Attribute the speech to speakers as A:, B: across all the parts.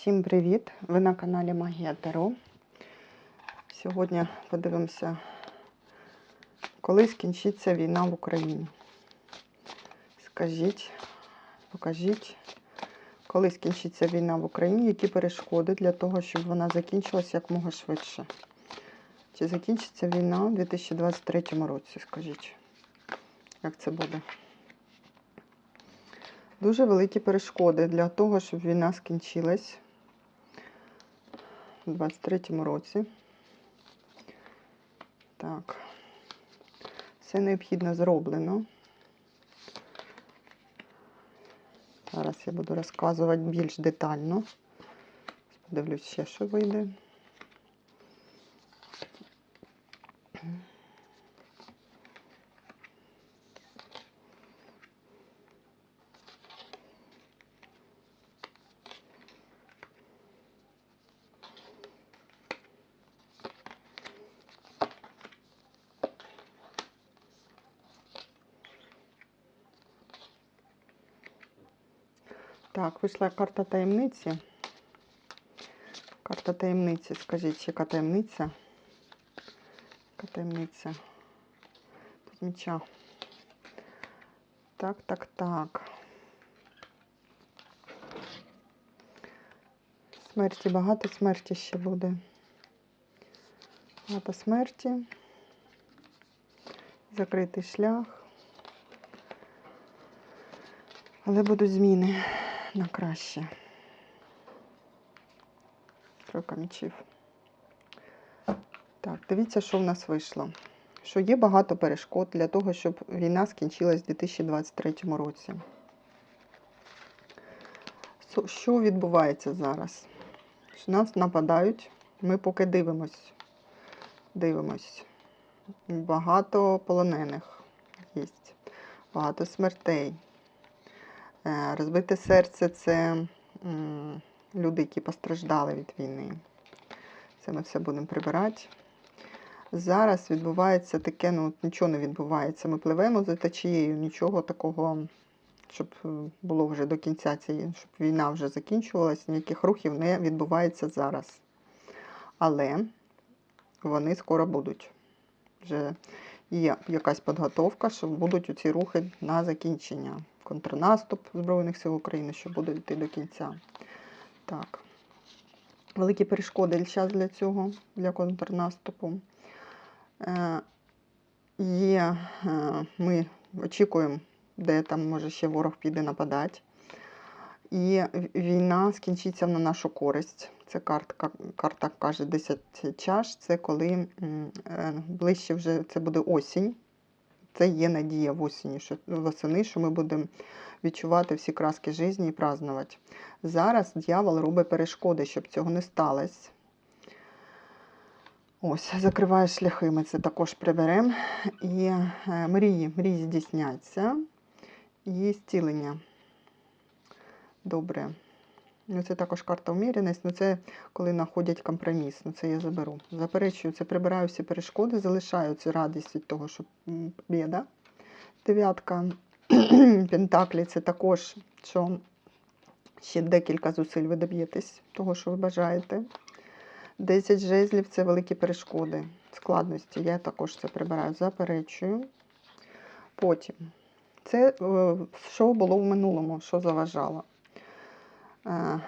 A: Всім привіт! Ви на каналі Магія Таро. Сьогодні подивимося, коли скінчиться війна в Україні. Скажіть, покажіть, коли скінчиться війна в Україні, які перешкоди для того, щоб вона закінчилась якмога швидше. Чи закінчиться війна у 2023 році, скажіть, як це буде? Дуже великі перешкоди для того, щоб війна скінчилась у 23-му році. Так, все необхідно зроблено. Зараз я буду розказувати більш детально. Подивлюсь ще, що вийде. Так, вийшла карта таємниці. Карта таємниці. Скажіть, яка таємниця? Яка таємниця? Тут меча. Так, так, так. Смерті, багато смерті ще буде. Багато смерті. Закритий шлях. Але будуть зміни на краще. Тройка мечів. Так, дивіться, що в нас вийшло. Що є багато перешкод для того, щоб війна скінчилась у 2023 році. Що відбувається зараз? Що нас нападають, ми поки дивимось. Дивимось. Багато полонених є, багато смертей. Е, Розбите серце це люди, які постраждали від війни. Це ми все будемо прибирати. Зараз відбувається таке, ну нічого не відбувається. Ми пливемо за течією, нічого такого, щоб е, було вже до кінця цієї, щоб війна вже закінчувалась, ніяких рухів не відбувається зараз. Але вони скоро будуть. Вже є якась підготовка, що будуть ці рухи на закінчення. Контрнаступ Збройних сил України, що буде йти до кінця. Так. Великі перешкоди зараз для цього, для контрнаступу. Е, є, е, ми очікуємо, де там може ще ворог піде нападати. І війна скінчиться на нашу користь. Це картка, карта каже 10 чаш. Це коли е, ближче вже це буде осінь. Це є надія в осені, що восени, що ми будемо відчувати всі краски житті і празднувати. Зараз дьявол робить перешкоди, щоб цього не сталося. Ось, закриває шляхи, ми це також приберемо. І е, мрії, мрії здійсняться. І зцілення. Добре. Ну, це також карта вміреність, ну це коли знаходять компроміс. Ну це я заберу. Заперечую, це прибираю всі перешкоди, залишаю цю радість від того, що побєда. Дев'ятка Пентаклі це також, що ще декілька зусиль ви доб'єтесь того, що ви бажаєте. 10 жезлів це великі перешкоди, складності. Я також це прибираю, заперечую. Потім. Це е, що було в минулому, що заважало. Е,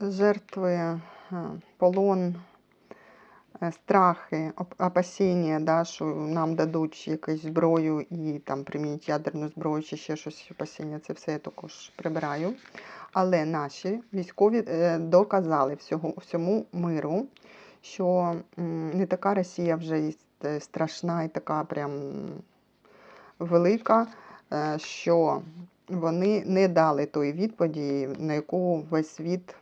A: Жертви, е, полон, е, страхи, опасіння, да, що нам дадуть якусь зброю і там примінять ядерну зброю чи ще щось опасіння, це все я також прибираю. Але наші військові доказали всього, всьому миру, що не така Росія вже е, страшна і така прям велика, що вони не дали тої відповіді, на яку весь світ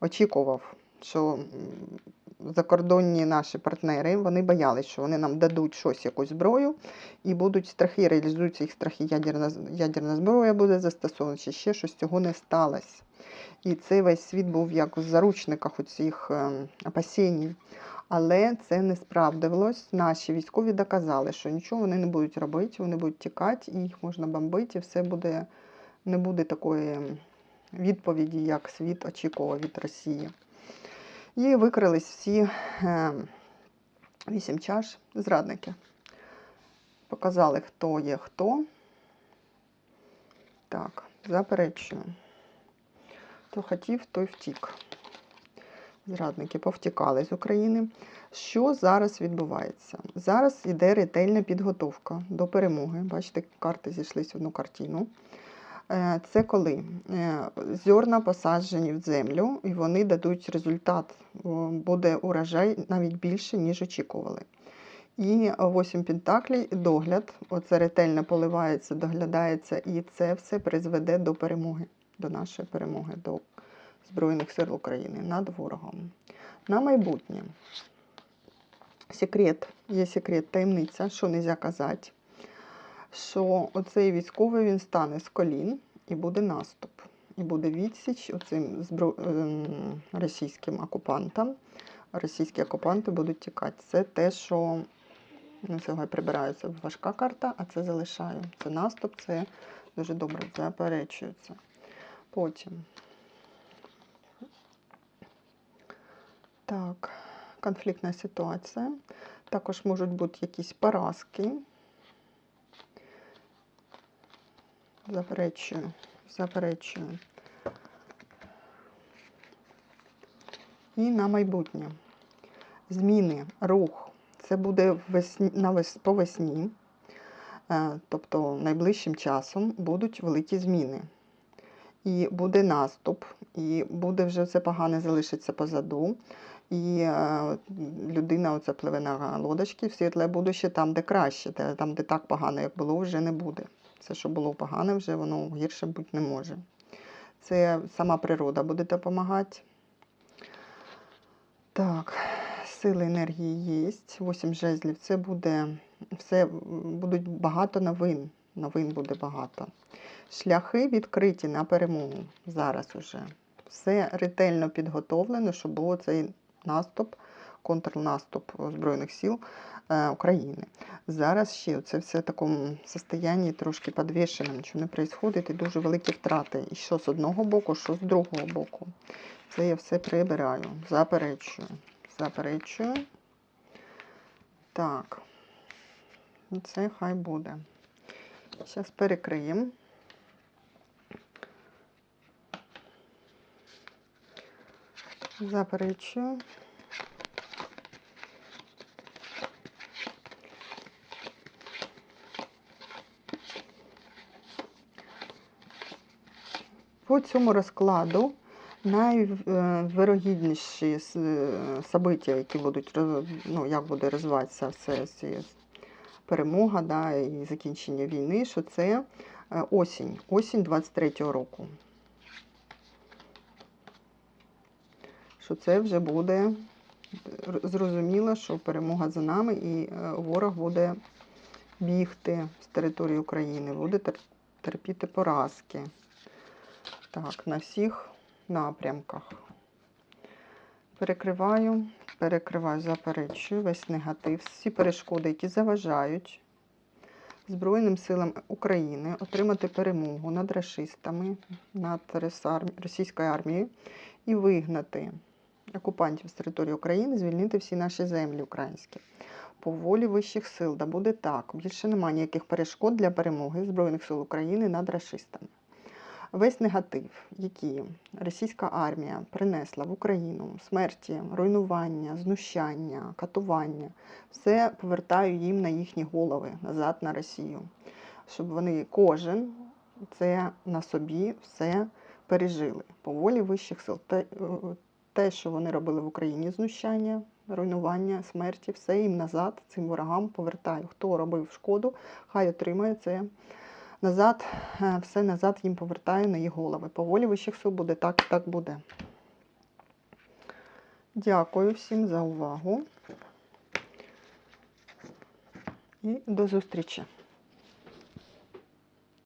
A: очікував, що закордонні наші партнери вони боялись, що вони нам дадуть щось, якусь зброю, і будуть страхи, реалізуються їх страхи, ядерна, ядерна зброя буде застосована, чи ще щось цього не сталося. І цей весь світ був як в заручниках оцих ем, опасінь. Але це не справдилось. Наші військові доказали, що нічого вони не будуть робити, вони будуть тікати, і їх можна бомбити, і все буде не буде такої відповіді, як світ очікував від Росії. І викрились всі е, вісім чаш зрадники. Показали, хто є хто. Так, заперечую. Хто хотів, той втік. Зрадники повтікали з України. Що зараз відбувається? Зараз йде ретельна підготовка до перемоги. Бачите, карти зійшлись в одну картину. Е, Це коли Е, зерна посаджені в землю, і вони дадуть результат. Буде урожай навіть більше, ніж очікували. І 8 пентаклей догляд. Оце ретельно поливається, доглядається, і це все призведе до перемоги, до нашої перемоги, до Збройних сил України над ворогом. На майбутнє. Секрет, є секрет, таємниця, що не можна казати, що оцей військовий він стане з колін і буде наступ. І буде відсіч оцим збро... ем, російським окупантам. Російські окупанти будуть тікати. Це те, що ну, це хай прибирається важка карта, а це залишаю. Це наступ, це дуже добре заперечується. Потім. Так, конфліктна ситуація. Також можуть бути якісь поразки. Заперечую, заперечую. І на майбутнє. Зміни, рух. Це буде весні, по весні, Е, тобто найближчим часом будуть великі зміни. І буде наступ, і буде вже все погане залишиться позаду. І е, людина оце пливе на лодочці в світле будуще там, де краще, там, де так погано, як було, вже не буде. Це, що було погане, вже воно гірше бути не може. Це сама природа буде допомагати. Так, сили енергії є. Вісім жезлів. Це буде все будуть багато новин. Новин буде багато. Шляхи відкриті на перемогу зараз уже. Все ретельно підготовлено, щоб був цей наступ, контрнаступ Збройних сил е, України. Зараз ще це все в такому состоянні трошки підвішеному, нічого не відбувається, і дуже великі втрати. І що з одного боку, що з другого боку. Це я все прибираю, заперечую. Заперечую. Так. Це хай буде. Зараз перекриємо. Заперечую. По цьому розкладу найвирогідніші события, які будуть ну, як буде розвиватися все перемога да, і закінчення війни, що це е, осінь, осінь 23-го року. Що це вже буде зрозуміло, що перемога за нами, і е, ворог буде бігти з території України, буде терпіти поразки. Так, на всіх напрямках. Перекриваю, перекриваю, заперечую весь негатив, всі перешкоди, які заважають Збройним силам України отримати перемогу над расистами, над російською армією і вигнати окупантів з території України, звільнити всі наші землі українські. По волі вищих сил, да буде так. Більше немає ніяких перешкод для перемоги Збройних сил України над расистами. Весь негатив, який російська армія принесла в Україну, смерті, руйнування, знущання, катування, все повертаю їм на їхні голови назад на Росію, щоб вони кожен це на собі все пережили по волі вищих сил. Те, що вони робили в Україні, знущання, руйнування, смерті, все їм назад, цим ворогам повертаю. Хто робив шкоду, хай отримає це назад, е, все назад їм повертаю на їх голови. По волі вищих сил буде так, так буде. Дякую всім за увагу і до зустрічі.